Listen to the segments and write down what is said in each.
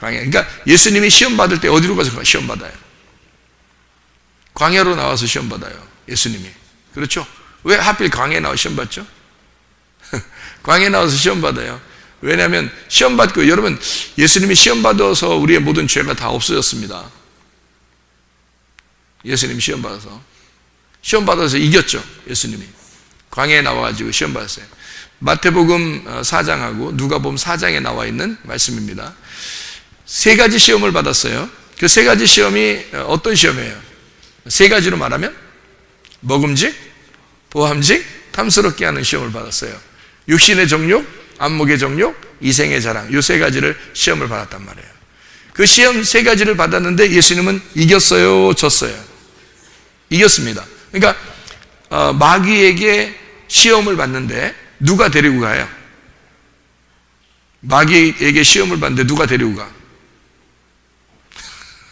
광야. 그러니까 예수님이 시험 받을 때 어디로 가서 시험 받아요? 광야로 나와서 시험 받아요. 예수님이. 그렇죠? 왜 하필 광야에 나와 시험 받죠? 광야에 나와서 시험 받아요. 왜냐하면 시험 받고 여러분 예수님이 시험 받아서 우리의 모든 죄가 다 없어졌습니다. 예수님 시험 받아서 시험 받아서 이겼죠. 예수님이 광야에 나와가지고 시험 받았어요. 마태복음 4장하고 누가복음 4장에 나와 있는 말씀입니다. 세 가지 시험을 받았어요. 그 세 가지 시험이 어떤 시험이에요? 세 가지로 말하면 먹음직, 보함직, 탐스럽게 하는 시험을 받았어요. 육신의 정욕, 안목의 정욕, 이생의 자랑 이세 가지를 시험을 받았단 말이에요. 그 시험 세 가지를 받았는데 예수님은 이겼어요, 졌어요. 이겼습니다. 그러니까 어, 마귀에게 시험을 받는데 누가 데리고 가요? 마귀에게 시험을 받는데 누가 데리고 가?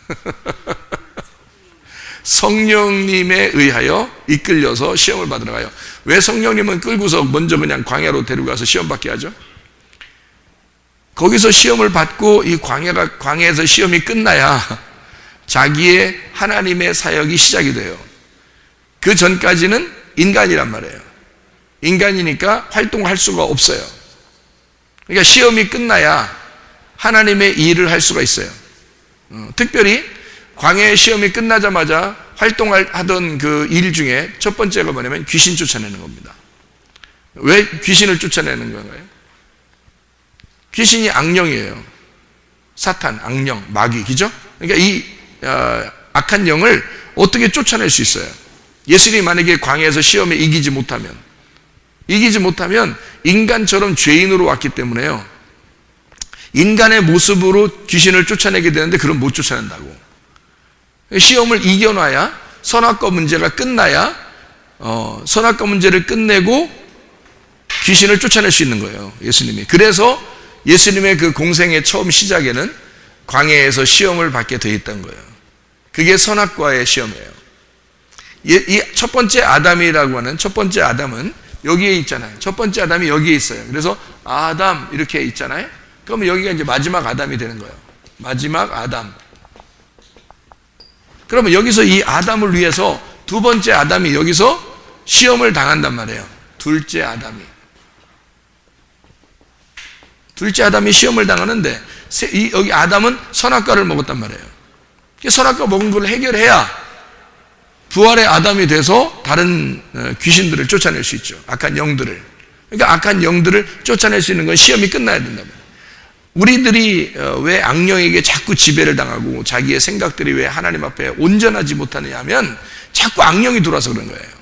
성령님에 의하여 이끌려서 시험을 받으러 가요. 왜 성령님은 끌고서 먼저 그냥 광야로 데려가서 시험 받게 하죠? 거기서 시험을 받고 이 광야가 광야에서 시험이 끝나야 자기의 하나님의 사역이 시작이 돼요. 그 전까지는 인간이란 말이에요. 인간이니까 활동할 수가 없어요. 그러니까 시험이 끝나야 하나님의 일을 할 수가 있어요. 어, 특별히 광야의 시험이 끝나자마자 활동하던 그 일 중에 첫 번째가 뭐냐면 귀신 쫓아내는 겁니다. 왜 귀신을 쫓아내는 건가요? 귀신이 악령이에요. 사탄, 악령, 마귀, 그죠? 그러니까 이 어, 악한 영을 어떻게 쫓아낼 수 있어요? 예수님이 만약에 광야에서 시험에 이기지 못하면, 이기지 못하면 인간처럼 죄인으로 왔기 때문에요. 인간의 모습으로 귀신을 쫓아내게 되는데 그럼 못 쫓아낸다고. 시험을 이겨놔야 선악과 문제가 끝나야 어, 선악과 문제를 끝내고 귀신을 쫓아낼 수 있는 거예요. 예수님이. 그래서 예수님의 그 공생의 처음 시작에는 광야에서 시험을 받게 돼 있던 거예요. 그게 선악과의 시험이에요. 이 첫 번째 아담이라고 하는 첫 번째 아담은 여기에 있잖아요. 첫 번째 아담이 여기에 있어요. 그래서 아담 이렇게 있잖아요. 그러면 여기가 이제 마지막 아담이 되는 거예요. 마지막 아담. 그러면 여기서 이 아담을 위해서 두 번째 아담이 여기서 시험을 당한단 말이에요. 둘째 아담이. 둘째 아담이 시험을 당하는데 여기 아담은 선악과를 먹었단 말이에요. 선악과 먹은 걸 해결해야 부활의 아담이 돼서 다른 어, 귀신들을 쫓아낼 수 있죠. 악한 영들을. 그러니까 악한 영들을 쫓아낼 수 있는 건 시험이 끝나야 된다 말이에요. 우리들이 어, 왜 악령에게 자꾸 지배를 당하고 자기의 생각들이 왜 하나님 앞에 온전하지 못하느냐 하면 자꾸 악령이 들어와서 그런 거예요.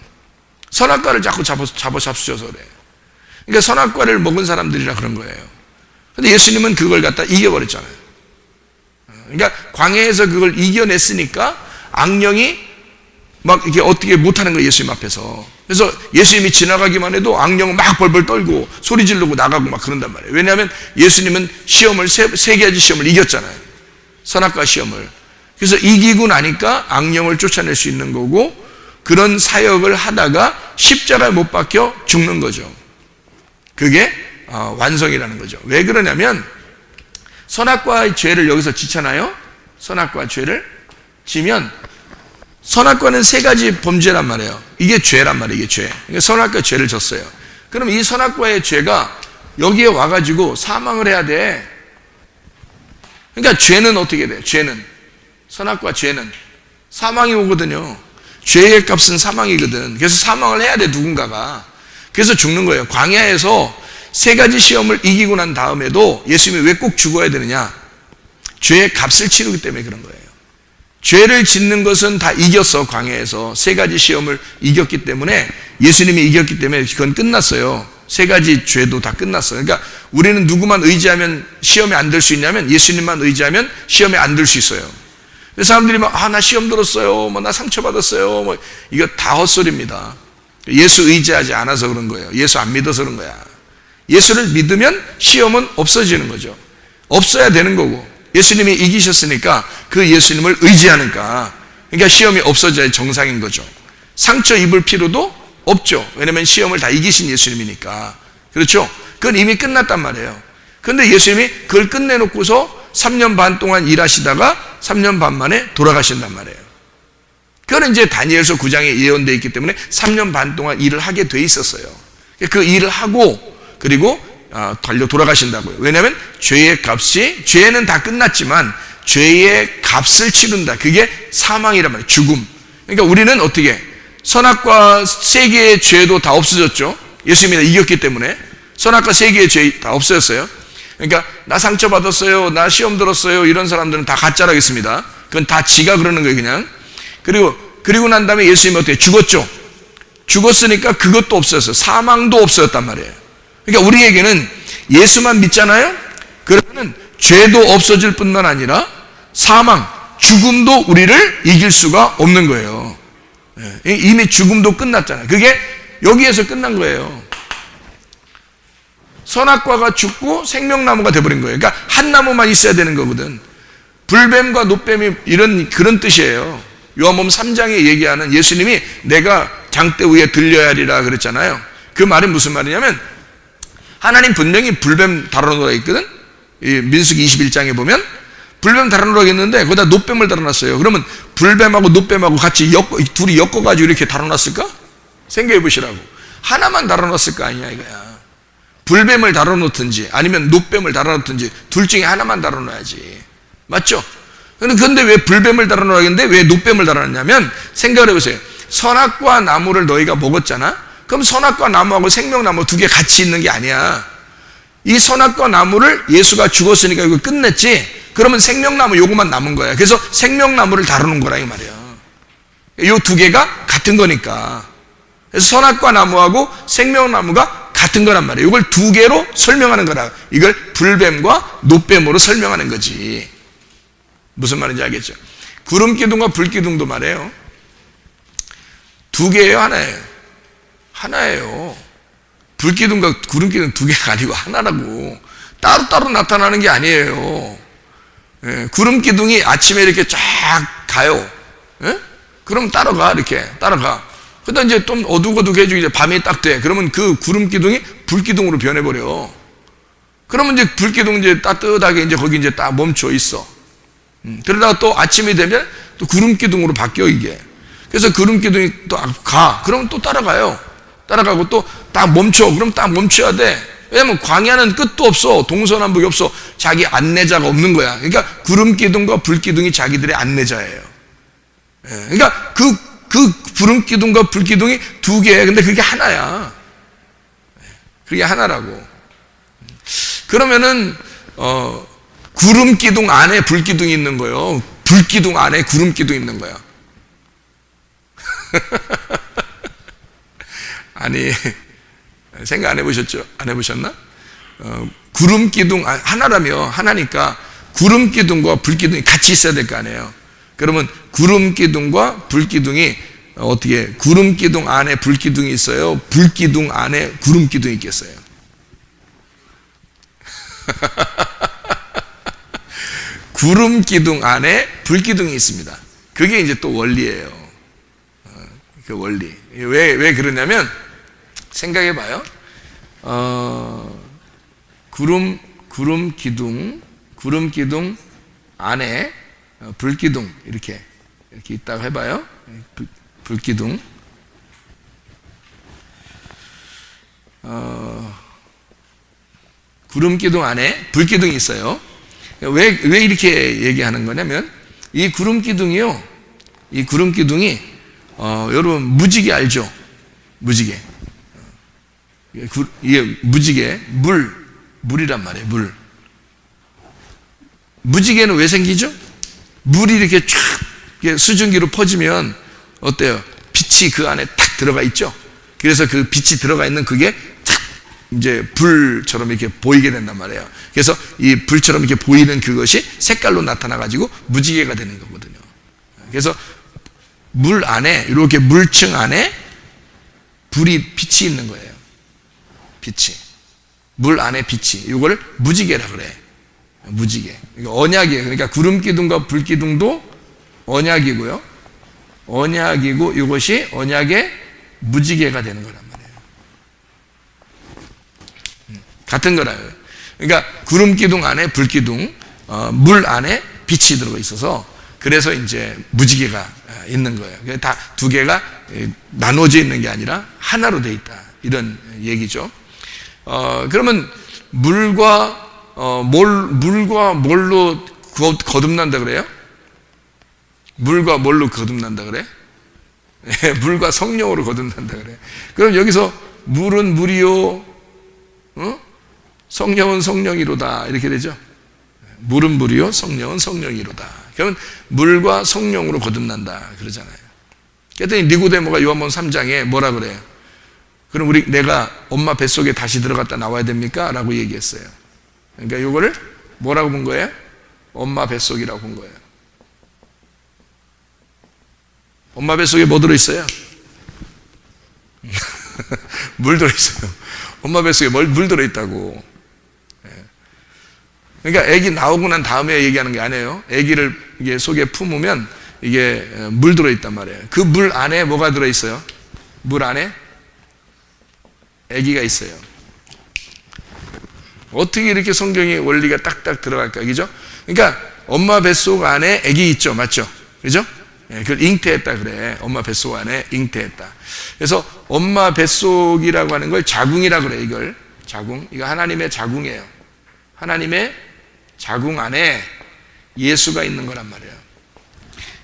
선악과를 자꾸 잡아, 잡아 잡수셔서 그래요. 그러니까 선악과를 먹은 사람들이라 그런 거예요. 근데 예수님은 그걸 갖다 이겨버렸잖아요. 어, 그러니까 광야에서 그걸 이겨냈으니까 악령이 막 이게 어떻게 못하는 거예요, 예수님 앞에서. 그래서 예수님이 지나가기만 해도 악령은 막 벌벌 떨고 소리 지르고 나가고 막 그런단 말이에요. 왜냐하면 예수님은 시험을, 세, 세 가지 시험을 이겼잖아요. 선악과 시험을. 그래서 이기고 나니까 악령을 쫓아낼 수 있는 거고 그런 사역을 하다가 십자가에 못 박혀 죽는 거죠. 그게 어, 완성이라는 거죠. 왜 그러냐면 선악과의 죄를 여기서 지잖아요. 선악과 죄를 지면 선악과는 세 가지 범죄란 말이에요. 이게 죄란 말이에요. 이게 죄. 그러니까 선악과 죄를 졌어요. 그럼 이 선악과의 죄가 여기에 와가지고 사망을 해야 돼. 그러니까 죄는 어떻게 돼? 죄는 선악과 죄는 사망이 오거든요. 죄의 값은 사망이거든. 그래서 사망을 해야 돼 누군가가. 그래서 죽는 거예요. 광야에서 세 가지 시험을 이기고 난 다음에도 예수님이 왜 꼭 죽어야 되느냐? 죄의 값을 치르기 때문에 그런 거예요. 죄를 짓는 것은 다 이겼어, 광야에서. 세 가지 시험을 이겼기 때문에, 예수님이 이겼기 때문에 그건 끝났어요. 세 가지 죄도 다 끝났어요. 그러니까 우리는 누구만 의지하면 시험에 안 들 수 있냐면 예수님만 의지하면 시험에 안 들 수 있어요. 사람들이 막, 아, 나 시험 들었어요. 뭐, 나 상처받았어요. 뭐, 이거 다 헛소리입니다. 예수 의지하지 않아서 그런 거예요. 예수 안 믿어서 그런 거야. 예수를 믿으면 시험은 없어지는 거죠. 없어야 되는 거고. 예수님이 이기셨으니까 그 예수님을 의지하니까 그러니까 시험이 없어져야 정상인 거죠. 상처 입을 필요도 없죠. 왜냐면 시험을 다 이기신 예수님이니까. 그렇죠? 그건 이미 끝났단 말이에요. 그런데 예수님이 그걸 끝내놓고서 3년 반 동안 일하시다가 3년 반 만에 돌아가신단 말이에요. 그거는 이제 다니엘서 9장에 예언되어 있기 때문에 3년 반 동안 일을 하게 돼 있었어요. 그 일을 하고 그리고 아, 달려 돌아가신다고요. 왜냐하면 죄의 값이 죄는 다 끝났지만 죄의 값을 치른다. 그게 사망이란 말이에요. 죽음. 그러니까 우리는 어떻게 선악과 세계의 죄도 다 없어졌죠. 예수님이 이겼기 때문에 선악과 세계의 죄 다 없어졌어요. 그러니까 나 상처 받았어요. 나 시험 들었어요. 이런 사람들은 다 가짜라겠습니다. 그건 다 지가 그러는 거예요, 그냥. 그리고 그리고 난 다음에 예수님이 어떻게 죽었죠? 죽었으니까 그것도 없어졌어요. 사망도 없어졌단 말이에요. 그러니까 우리에게는 예수만 믿잖아요? 그러면 죄도 없어질 뿐만 아니라 사망, 죽음도 우리를 이길 수가 없는 거예요. 예, 이미 죽음도 끝났잖아요. 그게 여기에서 끝난 거예요. 선악과가 죽고 생명나무가 돼버린 거예요. 그러니까 한 나무만 있어야 되는 거거든. 불뱀과 노뱀이 이런 그런 뜻이에요. 요한복음 3장에 얘기하는 예수님이 내가 장대 위에 들려야 하리라 그랬잖아요. 그 말이 무슨 말이냐면 하나님 분명히 불뱀 달아놓으라 있거든. 이 민수기 21장에 보면 불뱀 달아놓으라 했는데 거기다 노뱀을 달아놨어요. 그러면 불뱀하고 노뱀하고 같이 엮어, 둘이 엮어가지고 이렇게 달아놨을까? 생각해 보시라고. 하나만 달아놨을 거 아니야 이거야. 불뱀을 달아놓든지 아니면 노뱀을 달아놓든지 둘 중에 하나만 달아놔야지. 맞죠? 그런데 왜 불뱀을 달아놓으라 했는데 왜 노뱀을 달아놨냐면 생각을 해보세요. 선악과 나무를 너희가 먹었잖아? 그럼 선악과 나무하고 생명나무 두 개 같이 있는 게 아니야. 이 선악과 나무를 예수가 죽었으니까 이거 끝냈지? 그러면 생명나무 요것만 남은 거야. 그래서 생명나무를 다루는 거라 이 말이야. 요 두 개가 같은 거니까. 그래서 선악과 나무하고 생명나무가 같은 거란 말이에요. 이걸 두 개로 설명하는 거라. 이걸 불뱀과 노뱀으로 설명하는 거지. 무슨 말인지 알겠죠? 구름 기둥과 불 기둥도 말해요. 두 개예요, 하나예요? 하나예요. 불 기둥과 구름 기둥 두 개가 아니고 하나라고. 따로따로 나타나는 게 아니에요. 예, 구름 기둥이 아침에 이렇게 쫙 가요. 예? 그럼 따라가, 이렇게. 따라가. 그러다 이제 좀 어둑어둑해지고 이제 밤이 딱 돼. 그러면 그 구름 기둥이 불 기둥으로 변해버려. 그러면 이제 불 기둥 이제 따뜻하게 이제 거기 이제 딱 멈춰 있어. 음, 그러다가 또 아침이 되면 또 구름 기둥으로 바뀌어 이게. 그래서 구름 기둥이 또 가. 그러면 또 따라가요. 따라가고 또 딱 멈춰. 그럼 딱 멈춰야 돼. 왜냐면 광야는 끝도 없어. 동서남북이 없어. 자기 안내자가 없는 거야. 그러니까 구름 기둥과 불 기둥이 자기들의 안내자예요. 예, 그러니까 그, 그 구름 기둥과 불 기둥이 두 개예요. 근데 그게 하나야. 예, 그게 하나라고. 그러면은, 어, 구름 기둥 안에 불 기둥이 있는 거예요. 불 기둥 안에 구름 기둥이 있는 거야. 아니, 생각 안 해보셨죠? 안 해보셨나? 어, 구름 기둥, 아, 하나라며, 하나니까 구름 기둥과 불 기둥이 같이 있어야 될 거 아니에요. 그러면 구름 기둥과 불 기둥이 어떻게, 구름 기둥 안에 불 기둥이 있어요? 불 기둥 안에 구름 기둥이 있겠어요? 구름 기둥 안에 불 기둥이 있습니다. 그게 이제 또 원리예요. 어, 그 원리. 왜, 왜 그러냐면, 생각해 봐요. 어, 구름, 구름 기둥, 구름 기둥 안에 어, 불 기둥, 이렇게, 이렇게 있다고 해봐요. 불, 불 기둥. 어, 구름 기둥 안에 불 기둥이 있어요. 왜, 왜 이렇게 얘기하는 거냐면, 이 구름 기둥이요, 이 구름 기둥이, 어, 여러분, 무지개 알죠? 무지개. 이게 무지개, 물, 물이란 말이에요, 물. 무지개는 왜 생기죠? 물이 이렇게 쫙 수증기로 퍼지면 어때요? 빛이 그 안에 탁 들어가 있죠? 그래서 그 빛이 들어가 있는 그게 탁 이제 불처럼 이렇게 보이게 된단 말이에요. 그래서 이 불처럼 이렇게 보이는 그것이 색깔로 나타나가지고 무지개가 되는 거거든요. 그래서 물 안에, 이렇게 물층 안에 불이, 빛이 있는 거예요. 빛이. 물 안에 빛이. 이걸 무지개라 그래. 무지개. 언약이에요. 그러니까 구름 기둥과 불 기둥도 언약이고요. 언약이고 이것이 언약의 무지개가 되는 거란 말이에요. 음, 같은 거라요. 그러니까 구름 기둥 안에 불 기둥, 어, 물 안에 빛이 들어가 있어서 그래서 이제 무지개가 어, 있는 거예요. 다 두 개가 나눠져 있는 게 아니라 하나로 돼 있다. 이런 얘기죠. 어, 그러면 물과 어, 몰, 물과 뭘로 거- 거듭난다 그래요? 물과 뭘로 거듭난다 그래? 예, 물과 성령으로 거듭난다 그래. 그럼 여기서 물은 물이요, 어? 성령은 성령이로다 이렇게 되죠. 물은 물이요, 성령은 성령이로다. 그러면 물과 성령으로 거듭난다 그러잖아요. 그랬더니 니고데모가 요한복음 3장에 뭐라 그래요? 그럼 우리 내가 엄마 뱃속에 다시 들어갔다 나와야 됩니까? 라고 얘기했어요. 그러니까 이거를 뭐라고 본 거예요? 엄마 뱃속이라고 본 거예요. 엄마 뱃속에 뭐 들어있어요? 물 들어있어요. 엄마 뱃속에 뭘, 물 들어있다고. 예. 그러니까 아기 나오고 난 다음에 얘기하는 게 아니에요. 아기를 이게 속에 품으면 이게 물 들어있단 말이에요. 그 물 안에 뭐가 들어있어요? 물 안에 아기가 있어요. 어떻게 이렇게 성경의 원리가 딱딱 들어갈까, 그죠? 그러니까 엄마 뱃속 안에 아기 있죠, 맞죠? 그죠? 예, 그걸 잉태했다 그래. 엄마 뱃속 안에 잉태했다. 그래서 엄마 뱃속이라고 하는 걸 자궁이라 그래, 이걸. 자궁. 이거 하나님의 자궁이에요. 하나님의 자궁 안에 예수가 있는 거란 말이에요.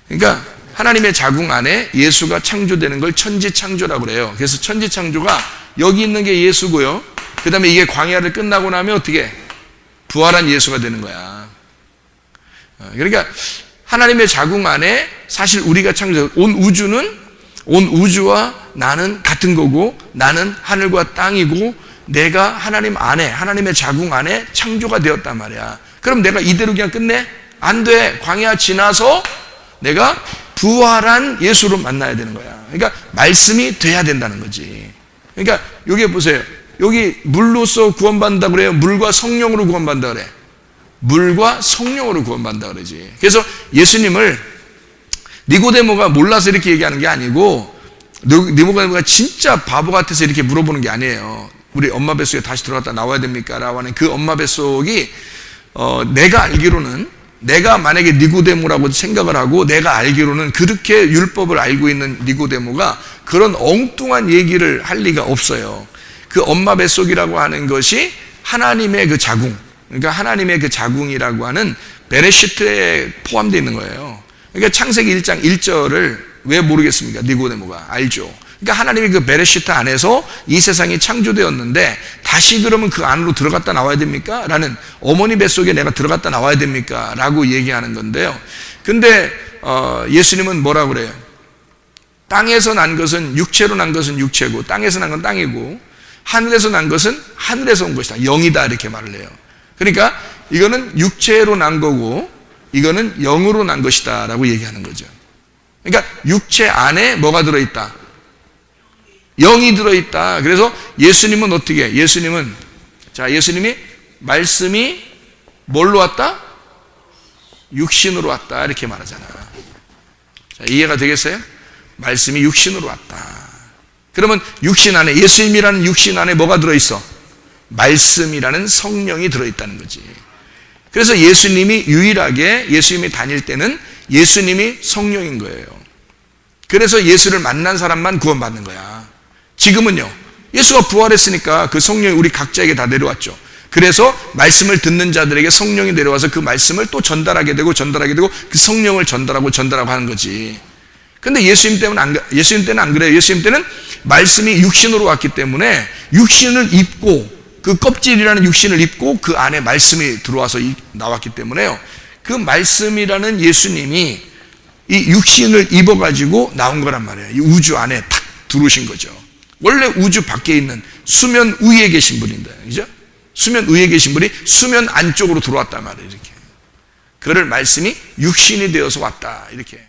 그러니까 하나님의 자궁 안에 예수가 창조되는 걸 천지 창조라고 그래요. 그래서 천지 창조가 여기 있는 게 예수고요. 그 다음에 이게 광야를 끝나고 나면 어떻게? 부활한 예수가 되는 거야. 어, 그러니까 하나님의 자궁 안에 사실 우리가 창조, 온 우주는 온 우주와 나는 같은 거고 나는 하늘과 땅이고 내가 하나님 안에, 하나님의 자궁 안에 창조가 되었단 말이야. 그럼 내가 이대로 그냥 끝내? 안 돼. 광야 지나서 내가 부활한 예수로 만나야 되는 거야. 그러니까 말씀이 돼야 된다는 거지. 그러니까 여기 보세요. 여기 물로서 구원받는다 그래요. 물과 성령으로 구원받는다 그래. 물과 성령으로 구원받는다 그러지. 그래서 예수님을 니고데모가 몰라서 이렇게 얘기하는 게 아니고 니고데모가 진짜 바보 같아서 이렇게 물어보는 게 아니에요. 우리 엄마 뱃속에 다시 들어갔다 나와야 됩니까? 라고 하는 그 엄마 뱃속이 어, 내가 알기로는 내가 만약에 니고데모라고 생각을 하고 내가 알기로는 그렇게 율법을 알고 있는 니고데모가 그런 엉뚱한 얘기를 할 리가 없어요. 그 엄마 뱃속이라고 하는 것이 하나님의 그 자궁, 그러니까 하나님의 그 자궁이라고 하는 베레시트에 포함되어 있는 거예요. 그러니까 창세기 1장 1절을 왜 모르겠습니까? 니고데모가 알죠. 그러니까 하나님이 그 베레시트 안에서 이 세상이 창조되었는데 다시 그러면 그 안으로 들어갔다 나와야 됩니까? 라는 어머니 뱃속에 내가 들어갔다 나와야 됩니까? 라고 얘기하는 건데요. 근데 어, 예수님은 뭐라 그래요? 땅에서 난 것은 육체로 난 것은 육체고 땅에서 난 건 땅이고 하늘에서 난 것은 하늘에서 온 것이다. 영이다 이렇게 말을 해요. 그러니까 이거는 육체로 난 거고 이거는 영으로 난 것이다라고 얘기하는 거죠. 그러니까 육체 안에 뭐가 들어 있다? 영이 들어 있다. 그래서 예수님은 어떻게? 예수님은 자, 예수님이 말씀이 뭘로 왔다? 육신으로 왔다. 이렇게 말하잖아. 자, 이해가 되겠어요? 말씀이 육신으로 왔다. 그러면 육신 안에 예수님이라는 육신 안에 뭐가 들어 있어? 말씀이라는 성령이 들어 있다는 거지. 그래서 예수님이 유일하게 예수님이 다닐 때는 예수님이 성령인 거예요. 그래서 예수를 만난 사람만 구원받는 거야. 지금은요. 예수가 부활했으니까 그 성령이 우리 각자에게 다 내려왔죠. 그래서 말씀을 듣는 자들에게 성령이 내려와서 그 말씀을 또 전달하게 되고 전달하게 되고 그 성령을 전달하고 전달하고 하는 거지. 근데 예수님 때는 안, 예수님 때는 안 그래요. 예수님 때는 말씀이 육신으로 왔기 때문에 육신을 입고 그 껍질이라는 육신을 입고 그 안에 말씀이 들어와서 나왔기 때문에요. 그 말씀이라는 예수님이 이 육신을 입어가지고 나온 거란 말이에요. 이 우주 안에 탁 들어오신 거죠. 원래 우주 밖에 있는 수면 위에 계신 분인데, 그죠? 수면 위에 계신 분이 수면 안쪽으로 들어왔단 말이에요. 이렇게. 그를 말씀이 육신이 되어서 왔다. 이렇게.